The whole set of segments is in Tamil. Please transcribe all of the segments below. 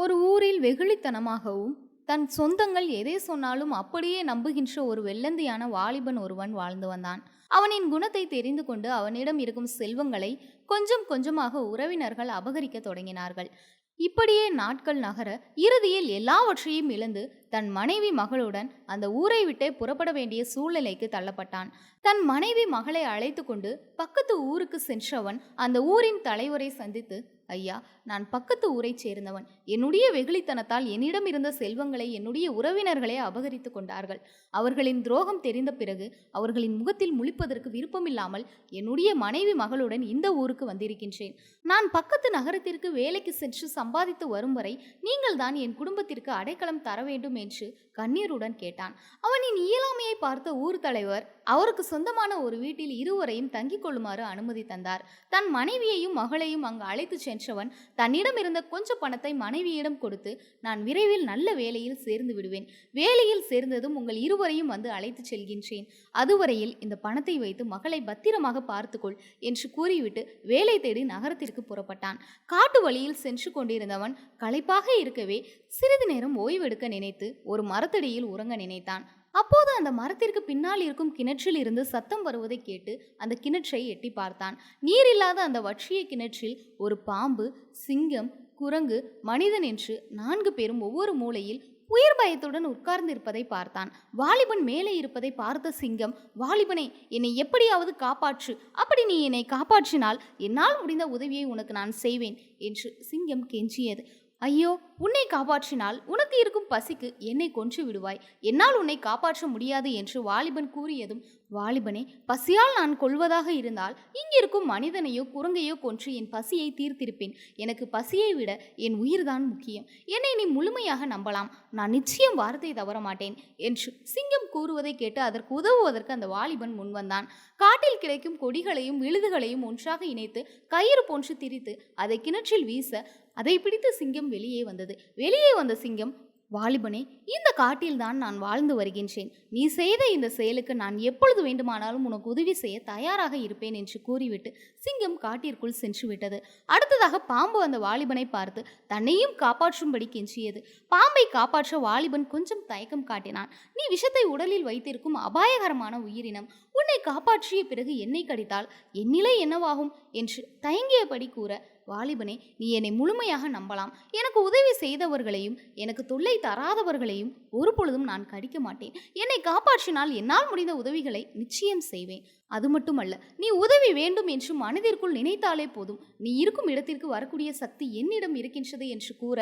ஒரு ஊரில் வெகுளித்தனமாகவும் தன் சொந்தங்கள் எதை சொன்னாலும் அப்படியே நம்புகின்ற ஒரு வெள்ளந்தியான வாலிபன் ஒருவன் வாழ்ந்து வந்தான். அவனின் குணத்தை தெரிந்து கொண்டு அவனிடம் இருக்கும் செல்வங்களை கொஞ்சம் கொஞ்சமாக உறவினர்கள் அபகரிக்க தொடங்கினார்கள். இப்படியே நாட்கள் நகர இறுதியில் எல்லாவற்றையும் இழந்து தன் மனைவி மகளுடன் அந்த ஊரை விட்டே புறப்பட வேண்டிய சூழ்நிலைக்கு தள்ளப்பட்டான். தன் மனைவி மகளை அழைத்து கொண்டு பக்கத்து ஊருக்கு சென்றவன் அந்த ஊரின் தலைவரை சந்தித்து ஐயா நான் பக்கத்து ஊரைச் சேர்ந்தவன். என்னுடைய வெகுளித்தனத்தால் என்னிடம் இருந்த செல்வங்களை என்னுடைய உறவினர்களே அபகரித்து கொண்டார்கள். அவர்களின் துரோகம் தெரிந்த பிறகு அவர்களின் முகத்தில் முழிப்பதற்கு விருப்பமில்லாமல் என்னுடைய மனைவி மகளுடன் இந்த ஊருக்கு வந்திருக்கின்றேன். நான் பக்கத்து நகரத்திற்கு வேலைக்கு சென்று சம்பாதித்து வரும் வரை நீங்கள் தான் என் குடும்பத்திற்கு அடைக்கலம் தர வேண்டும் என்று கண்ணீருடன் கேட்டான். அவனின் இயலாமையை பார்த்த ஊர் தலைவர் அவருக்கு சொந்தமான ஒரு வீட்டில் இருவரையும் தங்கிக் கொள்ளுமாறு அனுமதி தந்தார். தன் மனைவியையும் மகளையும் அங்கு அழைத்து சென்றவன் தன்னிடம் இருந்த கொஞ்ச பணத்தை மனைவியிடம் கொடுத்து நான் விரைவில் நல்ல வேலையில் சேர்ந்து விடுவேன். வேலையில் சேர்ந்ததும் உங்கள் இருவரையும் வந்து அழைத்து செல்கின்றேன். அதுவரையில் இந்த பணத்தை வைத்து மகளை பத்திரமாக பார்த்துக்கொள் என்று கூறிவிட்டு வேலை தேடி நகரத்திற்கு புறப்பட்டான். காட்டு வழியில் சென்று கொண்டிருந்தவன் களைப்பாக இருக்கவே சிறிது நேரம் ஓய்வெடுக்க நினைத்து ஒரு மரத்தடியில் உறங்க நினைத்தான். அப்போது அந்த மரத்திற்கு பின்னால் இருக்கும் கிணற்றில் இருந்து சத்தம் வருவதை கேட்டு அந்த கிணற்றை எட்டி பார்த்தான். நீர் இல்லாத அந்த வற்றிய கிணற்றில் ஒரு பாம்பு சிங்கம் குரங்கு மனிதன் என்று நான்கு பேரும் ஒவ்வொரு மூலையில் உயிர் பயத்துடன் உட்கார்ந்திருப்பதை பார்த்தான். வாலிபன் மேலே இருப்பதை பார்த்த சிங்கம் வாலிபனை என்னை எப்படியாவது காப்பாற்று. அப்படி நீ என்னை காப்பாற்றினால் என்னால் முடிந்த உதவியை உனக்கு நான் செய்வேன் என்று சிங்கம் கெஞ்சியது. ஐயோ உன்னை காப்பாற்றினால் உனக்கு இருக்கும் பசிக்கு என்னை கொன்று விடுவாய். என்னால் உன்னை காப்பாற்ற முடியாது என்று வாலிபன் கூறியதும் வாலிபனே பசியால் நான் கொள்வதாக இருந்தால் இங்கிருக்கும் மனிதனையோ குரங்கையோ கொன்று என் பசியை தீர்த்திருப்பேன். எனக்கு பசியை விட என் உயிர்தான் முக்கியம். என்னை நீ முழுமையாக நம்பலாம். நான் நிச்சயம் வார்த்தை தவற மாட்டேன் என்று சிங்கம் கூறுவதை கேட்டு அதற்கு உதவுவதற்கு அந்த வாலிபன் முன்வந்தான் காட்டில் கிடைக்கும் கொடிகளையும் விழுதுகளையும் ஒன்றாக இணைத்து கயிறு போன்று திரித்து அதை கிணற்றில் வீச அதை பிடித்து சிங்கம் வெளியே வந்தது. வெளியே வந்த சிங்கம் வாலிபனே இந்த காட்டில்தான் நான் வாழ்ந்து வருகின்றேன். நீ செய்த இந்த செயலுக்கு நான் எப்பொழுது வேண்டுமானாலும் உனக்கு உதவி செய்ய தயாராக இருப்பேன் என்று கூறிவிட்டு சிங்கம் காட்டிற்குள் சென்று விட்டது. அடுத்ததாக பாம்பு அந்த வாலிபனை பார்த்து தன்னையும் காப்பாற்றும்படி கெஞ்சியது. பாம்பை காப்பாற்ற வாலிபன் கொஞ்சம் தயக்கம் காட்டினான். நீ விஷத்தை உடலில் வைத்திருக்கும் அபாயகரமான உயிரினம். உன்னை காப்பாற்றிய பிறகு என்னை கடித்தால் என் நிலை என்னவாகும்? என்று தயங்கியபடி கூற வாலிபனே நீ என்னை முழுமையாக நம்பலாம். எனக்கு உதவி செய்தவர்களையும் எனக்கு தொல்லை தராதவர்களையும் ஒரு பொழுதும் நான் கடிக்க மாட்டேன். என்னை காப்பாற்றினால் என்னால் முடிந்த உதவிகளை நிச்சயம் செய்வேன். அது மட்டுமல்ல நீ உதவி வேண்டும் என்று மனதிற்குள் நினைத்தாலே போதும். நீ இருக்கும் இடத்திற்கு வரக்கூடிய சக்தி என்னிடம் இருக்கின்றது என்று கூற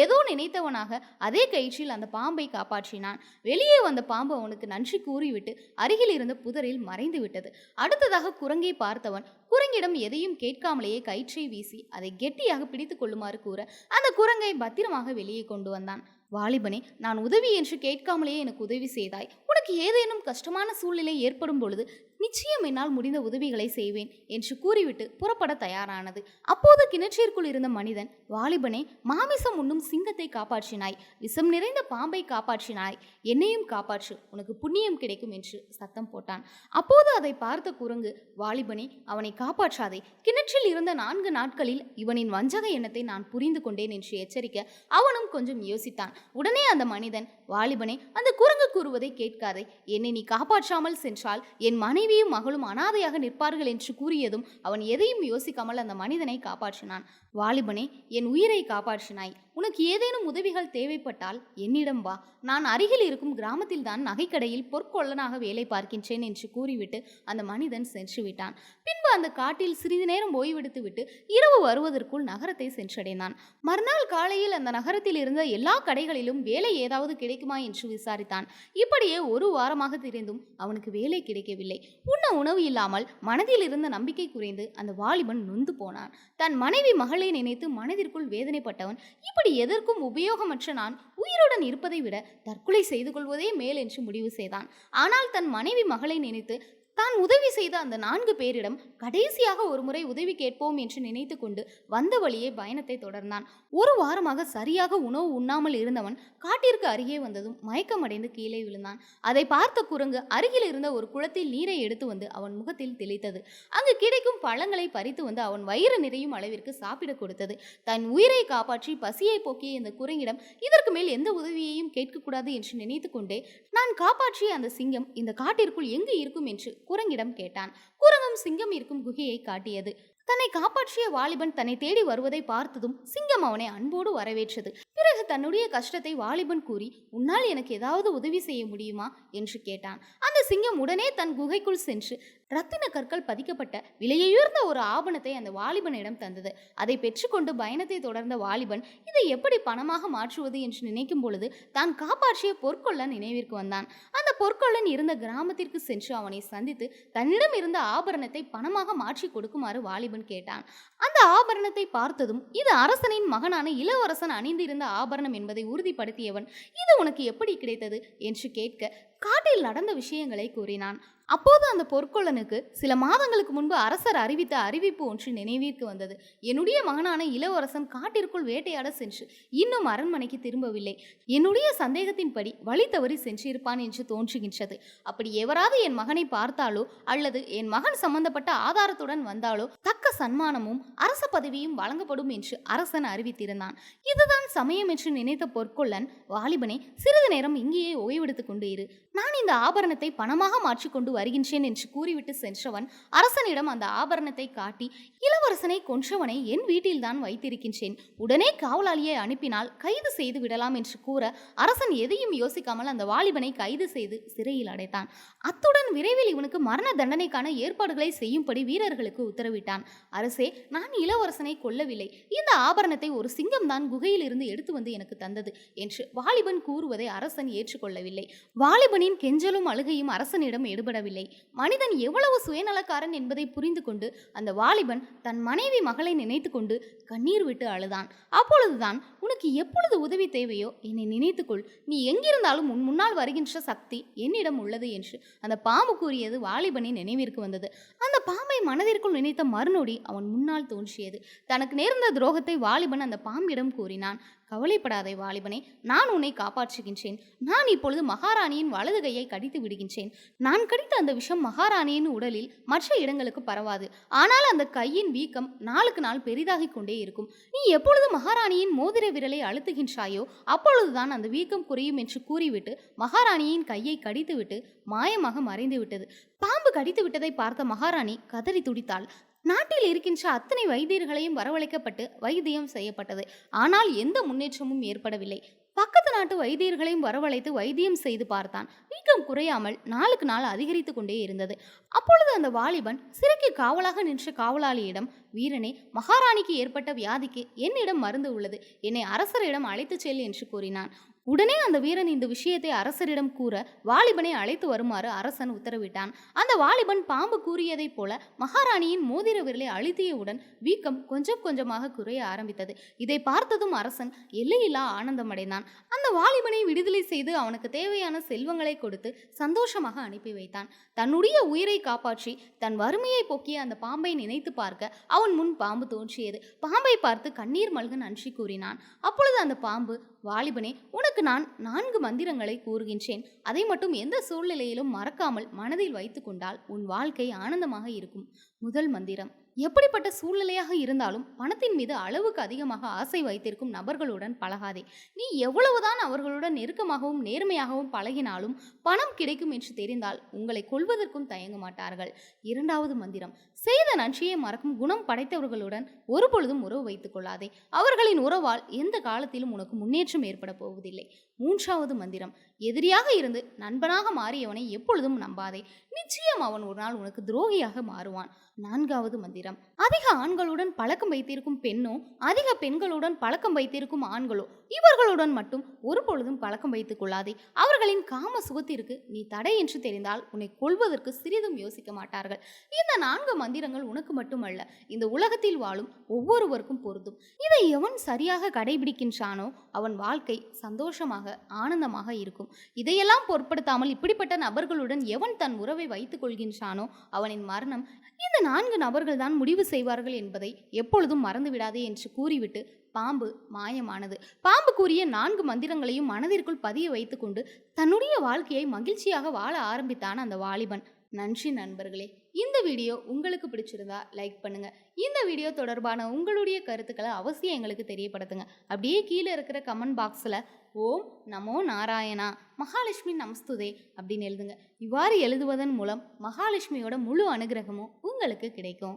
ஏதோ நினைத்தவனாக அதே கயிற்றில் அந்த பாம்பை காப்பாற்றினான். வெளியே வந்த பாம்பு அவனுக்கு நன்றி கூறிவிட்டு அருகில் இருந்த புதரில் மறைந்து விட்டது. அடுத்ததாக குரங்கை பார்த்தவன் குரங்கிடம் எதையும் கேட்காமலேயே கயிற்றை வீசி அதை கெட்டியாக பிடித்து கொள்ளுமாறு கூற அந்த குரங்கை பத்திரமாக வெளியே கொண்டு வந்தான். வாலிபனே நான் உதவி என்று கேட்காமலேயே எனக்கு உதவி செய்தாய். எனக்கு ஏதேனும் கஷ்டமான சூழ்நிலை ஏற்படும் பொழுது நிச்சயம் என்னால் முடிந்த உதவிகளை செய்வேன் என்று கூறிவிட்டு புறப்பட தயாரானது. அப்போது கிணற்றிற்குள் இருந்த மனிதன் வாலிபனே மாமிசம் உண்ணும் சிங்கத்தை காப்பாற்றினாய். விஷம் நிறைந்த பாம்பை காப்பாற்றினாய். என்னையும் காப்பாற்று. உனக்கு புண்ணியம் கிடைக்கும் என்று சத்தம் போட்டான். அப்போது அதை பார்த்த குரங்கு வாலிபனே அவனை காப்பாற்றாதே. கிணற்றில் இருந்த நான்கு நாட்களில் இவனின் வஞ்சக எண்ணத்தை நான் புரிந்து கொண்டேன் என்று எச்சரிக்க அவனும் கொஞ்சம் யோசித்தான். உடனே அந்த மனிதன் வாலிபனே அந்த குரங்கு கூறுவதை கேட்காது. என்னை நீ காப்பாற்றாமல் சென்றால் என் மனைவியும் மகளும் அனாதையாக நிற்பார்கள் என்று கூறியதும் அவன் எதையும் யோசிக்காமல் அந்த மனிதனை காப்பாற்றினான். வாலிபனே என் உயிரை காப்பாற்றினாய். உனக்கு ஏதேனும் உதவிகள் தேவைப்பட்டால் என்னிடம் வா. நான் அருகில் இருக்கும் கிராமத்தில் தான் நகைக்கடையில் பொற்கொள்ளனாக வேலை பார்க்கின்றேன் என்று கூறிவிட்டு அந்த மனிதன் சென்று விட்டான். பின்பு அந்த காட்டில் சிறிது நேரம் ஓய்வெடுத்துவிட்டு இரவு வருவதற்குள் நகரத்தை சென்றடைந்தான். மறுநாள் காலையில் அந்த நகரத்தில் இருந்த எல்லா கடைகளிலும் வேலை ஏதாவது கிடைக்குமா என்று விசாரித்தான். இப்படியே ஒரு வாரமாக தெரிந்தும் அவனுக்கு வேலை கிடைக்கவில்லை. உண்ண உணவு இல்லாமல் மனதில் இருந்த நம்பிக்கை குறைந்து அந்த வாலிபன் நொந்து போனான். தன் மனைவி மகளை நினைத்து மனதிற்குள் வேதனைப்பட்டவன் இப்படி எதற்கும் உபயோகமற்ற நான் உயிருடன் இருப்பதை விட தற்கொலை செய்து கொள்வதே மேல் என்று முடிவு செய்தான். ஆனால் தன் மனைவி மகளை நினைத்து தான் உதவி செய்த அந்த நான்கு பேரிடம் கடைசியாக ஒரு முறை உதவி கேட்போம் என்று நினைத்து கொண்டு வந்த வழியே பயணத்தை தொடர்ந்தான். ஒரு வாரமாக சரியாக உணவு உண்ணாமல் இருந்தவன் காட்டிற்கு அருகே வந்ததும் மயக்கமடைந்து கீழே விழுந்தான். அதை பார்த்த குரங்கு அருகில் இருந்த ஒரு குளத்தில் நீரை எடுத்து வந்து அவன் முகத்தில் தெளித்தது. அங்கு கிடைக்கும் பழங்களை பறித்து வந்து அவன் வயிறு நிறையும் அளவிற்கு சாப்பிட கொடுத்தது. தன் உயிரை காப்பாற்றி பசியை போக்கிய இந்த குரங்கிடம் இதற்கு மேல் எந்த உதவியையும் கேட்கக்கூடாது என்று நினைத்து கொண்டே நான் காப்பாற்றிய அந்த சிங்கம் இந்த காட்டிற்குள் எங்கு இருக்கும்? என்று குரங்கிடம் கேட்டான். குரங்கும் சிங்கம் இருக்கும் குகையை காட்டியது. தன்னை காப்பாற்றிய வாலிபன் தன்னை தேடி வருவதை பார்த்ததும் சிங்கம் அவனை அன்போடு வரவேற்றது. பிறகு தன்னுடைய கஷ்டத்தை வாலிபன் கூறி உன்னால் எனக்கு ஏதாவது உதவி செய்ய முடியுமா? என்று கேட்டான். அந்த சிங்கம் உடனே தன் குகைக்குள் சென்று ரத்தின கற்கள் பதிக்கப்பட்ட விலையுயர்ந்த ஒரு ஆபணத்தை அந்த வாலிபனிடம் தந்தது. அதை பெற்றுக்கொண்டு பயணத்தை தொடர்ந்த வாலிபன் இதை எப்படி பணமாக மாற்றுவது? என்று நினைக்கும் பொழுது தான் காப்பாற்றிய பொற்கொள்ளன் நினைவிற்கு வந்தான். அந்த பொற்கொள்ளன் இருந்த கிராமத்திற்கு சென்று அவனை சந்தித்து தன்னிடம் இருந்த ஆபரணத்தை பணமாக மாற்றி கொடுக்குமாறு? வாலிபன் கேட்டான். அந்த ஆபரணத்தை பார்த்ததும் இது அரசனின் மகனான இளவரசன் அணிந்திருந்த ஆபரணம் என்பதை உறுதிப்படுத்தியவன். இது உனக்கு எப்படி கிடைத்தது? என்று கேட்க காட்டில் நடந்த விஷயங்களை கூறினான். அப்போது அந்த பொற்கொள்ளனுக்கு சில மாதங்களுக்கு முன்பு அரசர் அறிவித்த அறிவிப்பு ஒன்று நினைவிற்கு வந்தது. என்னுடைய மகனான இளவரசன் காட்டிற்குள் வேட்டையாட சென்று இன்னும் அரண்மனைக்கு திரும்பவில்லை. என்னுடைய சந்தேகத்தின்படி வழி தவறி சென்றிருப்பான் என்று தோன்றுகின்றது. அப்படி எவராது என் மகனை பார்த்தாலோ அல்லது என் மகன் சம்பந்தப்பட்ட ஆதாரத்துடன் வந்தாலோ தக்க சன்மானமும் அரச பதவியும் வழங்கப்படும் என்று அரசன் அறிவித்திருந்தான். இதுதான் சமயம் என்று நினைத்த பொற்கொள்ளன் வாலிபனை சிறிது நேரம் இங்கேயே ஓய்வெடுத்துக் கொண்டு இரு நான் இந்த ஆபரணத்தை பணமாக மாற்றிக்கொண்டு வருகின்றேன் என்று கூறிவிட்டு சென்றவன் அரசனிடம் அந்த ஆபரணத்தை காட்டி இளவரசனை கொன்றவனை என் வீட்டில்தான் வைத்திருக்கின்றேன். உடனே காவலாளியை அனுப்பினால் கைது செய்து விடலாம் என்று கூற அரசன் எதையும் யோசிக்காமல் அந்த வாலிபனை கைது செய்து சிறையில் அடைத்தான். அத்துடன் விரைவில் இவனுக்கு மரண தண்டனைக்கான ஏற்பாடுகளை செய்யும்படி வீரர்களுக்கு உத்தரவிட்டான். அரசே நான் இளவரசனை கொல்லவில்லை. இந்த ஆபரணத்தை ஒரு சிங்கம் தான் குகையிலிருந்து எடுத்து வந்து எனக்கு தந்தது என்று வாலிபன் கூறுவதை அரசன் ஏற்றுக்கொள்ளவில்லை. வாலிபனின் கெஞ்சலும் அழுகையும் அரசனிடம் எடுபடவில்லை. மனிதன் எவ்வளவு சுயநலக்காரன் என்பதை புரிந்து கொண்டு அந்த வாலிபன் தன் மனைவி மகளை நினைத்து கொண்டு கண்ணீர் விட்டு அழுதான். அப்பொழுதுதான் உனக்கு எப்பொழுது உதவி தேவையோ என்னை நினைத்துக்கொள் நீ எங்கிருந்தாலும் உன் முன்னால் வருகின்ற சக்தி என்னிடம் உள்ளது என்று அந்த பாம்பு கூறியது வாலிபனின் நினைவிற்கு வந்தது. அந்த பாம்பை மனதிற்குள் நினைத்த மறுநொடி அவன் முன்னால் தோன்றியது. தனக்கு நேர்ந்த துரோகத்தை வாலிபன் அந்த பாம்பிடம் கூறினான். கவலைப்படாதே வாலிபனே நான் உன்னை காப்பாற்றுகின்றேன். நான் இப்பொழுது மகாராணியின் வலது கையை கடித்து விடுகின்றேன். நான் கடித்த அந்த விஷம் மகாராணியின் உடலில் மற்ற இடங்களுக்கு பரவாது. ஆனால் அந்த கையின் வீக்கம் நாளுக்கு நாள் பெரிதாகிக் கொண்டே இருக்கும். நீ எப்பொழுது மகாராணியின் மோதிர விரலை அழுத்துகின்றாயோ அப்பொழுதுதான் அந்த வீக்கம் குறையும் என்று கூறிவிட்டு மகாராணியின் கையை கடித்துவிட்டு மாயமாக மறைந்து விட்டது பாம்பு கடித்து விட்டதை பார்த்த மகாராணி கதறி துடித்தாள். நாட்டில் இருக்கின்ற அத்தனை வைத்தியர்களையும் வரவழைக்கப்பட்டு வைத்தியம் செய்யப்பட்டது. ஆனால் எந்த முன்னேற்றமும் ஏற்படவில்லை. பக்கத்து நாட்டு வைத்தியர்களையும் வரவழைத்து வைத்தியம் செய்து பார்த்தான். வீக்கம் குறையாமல் நாளுக்கு நாள் அதிகரித்து கொண்டே இருந்தது. அப்பொழுது அந்த வாலிபன் சிறைக்கு காவலாக நின்ற காவலாளியிடம் வீரனே மகாராணிக்கு ஏற்பட்ட வியாதிக்கு என்னிடம் மருந்து உள்ளது. என்னை அரசரிடம் அழைத்துச் செல் என்று கூறினான். உடனே அந்த வீரன் இந்த விஷயத்தை அரசரிடம் கூற வாலிபனை அழைத்து வருமாறு அரசன் உத்தரவிட்டான். அந்த வாலிபன் பாம்பு கூறியதைப் போல மகாராணியின் மோதிர விரலை அழுத்தியவுடன் வீக்கம் கொஞ்சம் கொஞ்சமாக குறைய ஆரம்பித்தது. இதை பார்த்ததும் அரசன் எல்லையில்லா ஆனந்தமடைந்தான். அந்த வாலிபனை விடுதலை செய்து அவனுக்கு தேவையான செல்வங்களை கொடுத்து சந்தோஷமாக அனுப்பி வைத்தான். தன்னுடைய உயிரை காப்பாற்றி தன் வறுமையை போக்கிய அந்த பாம்பை நினைத்து பார்க்க அவன் முன் பாம்பு தோன்றியது. பாம்பை பார்த்து கண்ணீர் மல்க நன்றி கூறினான். அப்பொழுது அந்த பாம்பு வாலிபனே உனக்கு நான் நான்கு மந்திரங்களை கூறுகின்றேன். அதை மட்டும் எந்த சூழ்நிலையிலும் மறக்காமல் மனதில் வைத்துக்கொண்டால் உன் வாழ்க்கை ஆனந்தமாக இருக்கும். முதல் மந்திரம். எப்படிப்பட்ட சூழ்நிலையாக இருந்தாலும் பணத்தின் மீது அளவுக்கு அதிகமாக ஆசை வைத்திருக்கும் நபர்களுடன் பழகாதே. நீ எவ்வளவுதான் அவர்களுடன் நெருக்கமாகவும் நேர்மையாகவும் பழகினாலும் பணம் கிடைக்கும் என்று தெரிந்தால் உங்களை கொள்வதற்கும் தயங்க மாட்டார்கள். இரண்டாவது மந்திரம் செய்த நன்றியை மறக்கும் குணம் படைத்தவர்களுடன் ஒருபொழுதும் உறவு வைத்துக் கொள்ளாதே. அவர்களின் உறவால் எந்த காலத்திலும் உனக்கு முன்னேற்றம் ஏற்பட போவதில்லை. மூன்றாவது மந்திரம் எதிரியாக இருந்து நண்பனாக மாறியவனை எப்பொழுதும் நம்பாதே. நிச்சயம் அவன் ஒரு நாள் உனக்கு துரோகியாக மாறுவான். நான்காவது மந்திரம். அதிக ஆண்களுடன் பழக்கம் வைத்திருக்கும் பெண்ணோ அதிக பெண்களுடன் பழக்கம் வைத்திருக்கும் ஆண்களோ இவர்களுடன் மட்டும் ஒரு பொழுதும் பழக்கம் வைத்துக் கொள்ளாதே. அவர்களின் காம சுகத்திற்கு நீ தடை என்று தெரிந்தால் உன்னை கொள்வதற்கு சிறிதும் யோசிக்க மாட்டார்கள். இந்த நான்கு மந்திரங்கள் உனக்கு மட்டுமல்ல இந்த உலகத்தில் வாழும் ஒவ்வொருவருக்கும் பொருந்தும். இதை எவன் சரியாக கடைபிடிக்கின்றானோ அவன் வாழ்க்கை சந்தோஷமாக ஆனந்தமாக இருக்கும். இதையெல்லாம் பொருட்படுத்தாமல் இப்படிப்பட்ட நபர்களுடன் எவன் தன் உறவை வைத்துக் கொள்கின்றானோ அவனின் மரணம் இந்த நான்கு நபர்கள் தான் முடிவு செய்வார்கள் என்பதை எப்பொழுதும் மறந்துவிடாதே என்று கூறிவிட்டு பாம்பு மாயமானது. பாம்பு கூறிய நான்கு மந்திரங்களையும் மனதிற்குள் பதிய வைத்துக்கொண்டு தன்னுடைய வாழ்க்கையை மகிழ்ச்சியாக வாழ ஆரம்பித்தான் அந்த வாலிபன். நன்றி நண்பர்களே. இந்த வீடியோ உங்களுக்கு பிடிச்சிருந்தா லைக் பண்ணுங்க. இந்த வீடியோ தொடர்பான உங்களுடைய கருத்துக்களை அவசியம் எங்களுக்கு தெரியப்படுத்துங்க. அப்படியே கீழே இருக்கிற கமெண்ட் பாக்ஸில் ஓம் நமோ நாராயணா மகாலட்சுமி நமஸ்துதே அப்படின்னு எழுதுங்க. இவ்வாறு எழுதுவதன் மூலம் மகாலட்சுமியோட முழு அனுகிரகமும் உங்களுக்கு கிடைக்கும்.